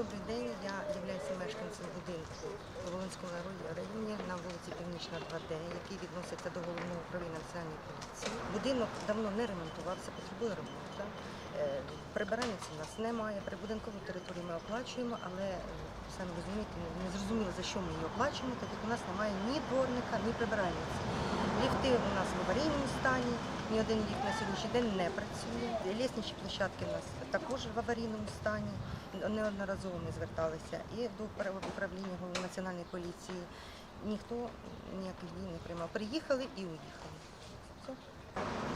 добрий день. Я являюся мешканцем будинку у Волинському районі на вулиці Північна 2D, який відноситься до головного управління національної поліції. Будинок давно не ремонтувався, потребує ремонту. Е, Прибиральниці у нас немає. Прибудинкову територію ми оплачуємо, але е, самі розумієте, не зрозуміло за що ми її оплачуємо, так як у нас немає ні дворника, ні прибиральниці. Ліфти у нас в аварійному стані, ні один ліфт на сьогоднішній день не працює. Лісничні площадки у нас також в аварійному стані. Неодноразово ми зверталися і до управління національної поліції. Ніхто ніяких дій не приймав. Приїхали і уїхали.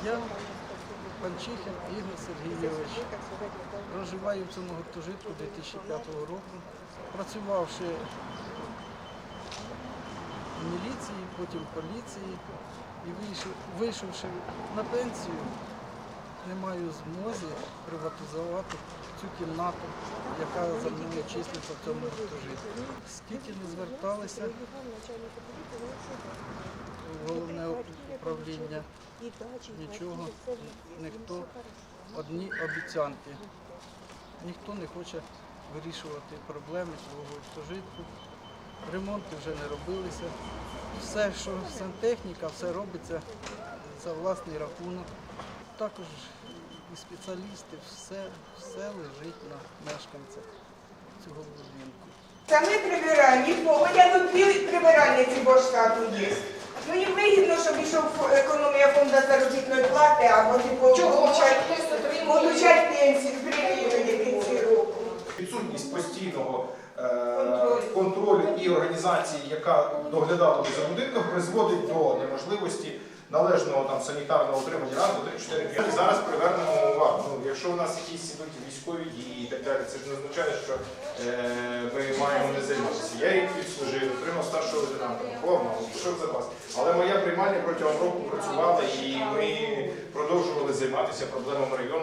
Я Панчихін Ігор Сергійович. Проживаю в цьому гуртожитку 2005 року. Працювавши міліції, потім поліції і вийшов- вийшовши на пенсію, не маю змозі приватизувати цю кімнату, яка за мною числиться в цьому гуртожитку. Скільки не зверталися в головне управління, нічого, ніхто, одні обіцянки. Ніхто не хоче вирішувати проблеми свого гуртожитку. Ремонти вже не робилися. Все, що сантехніка, все робиться за власний рахунок. Також і спеціалісти, все, все лежить на мешканцях цього будинку. Та ми прибираємо, їх по- хоча тут дві прибиральниці по штату є. Ну їм вигідно, щоб йшов економія фонду заробітної плати, або типу получать, премії в кінці року. Відсутність постійного контролю і організації, яка доглядала за будинком, призводить до неможливості належного там санітарного утримання раз, два, три, чотири, п'ять. Зараз привернемо увагу. Ну, якщо у нас якісь ідуть військові дії і так далі, це ж не означає, що е, ми маємо не займатися. Я рік відслужив, отримав старшого лейтенанта, повно, пішов в запас. Але моя приймальня протягом року працювала і ми продовжували займатися проблемами району.